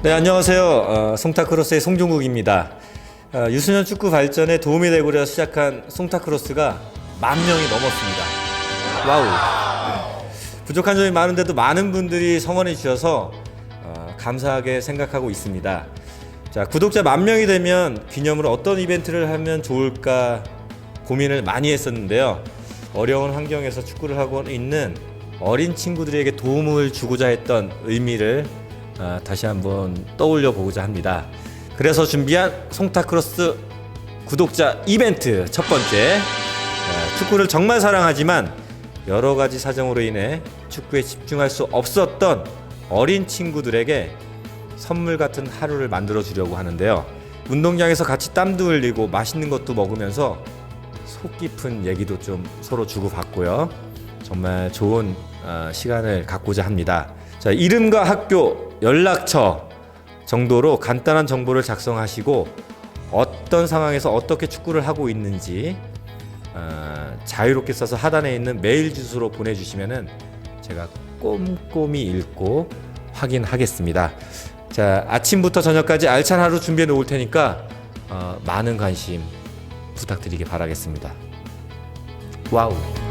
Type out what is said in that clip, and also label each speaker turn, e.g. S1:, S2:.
S1: 네, 안녕하세요. 어, 송타크로스의 송종국입니다. 어, 유소년 축구 발전에 도움이 되고자 시작한 송타크로스가 만 명이 넘었습니다. 와우. 부족한 점이 많은데도 많은 분들이 성원해 주셔서 어, 감사하게 생각하고 있습니다. 자, 구독자 만 명이 되면 기념으로 어떤 이벤트를 하면 좋을까 고민을 많이 했었는데요. 어려운 환경에서 축구를 하고 있는 어린 친구들에게 도움을 주고자 했던 의미를 아, 다시 한번 떠올려 보고자 합니다. 그래서 준비한 송타크로스 구독자 이벤트 첫 번째 아, 축구를 정말 사랑하지만 여러 가지 사정으로 인해 축구에 집중할 수 없었던 어린 친구들에게 선물 같은 하루를 만들어 주려고 하는데요. 운동장에서 같이 땀도 흘리고 맛있는 것도 먹으면서 속 깊은 얘기도 좀 서로 주고받고요. 정말 좋은 어, 시간을 갖고자 합니다. 자, 이름과 학교, 연락처 정도로 간단한 정보를 작성하시고 어떤 상황에서 어떻게 축구를 하고 있는지 어, 자유롭게 써서 하단에 있는 메일 주소로 보내주시면은 제가 꼼꼼히 읽고 확인하겠습니다. 자 아침부터 저녁까지 알찬 하루 준비해 놓을 테니까 어, 많은 관심 부탁드리기 바라겠습니다. 와우.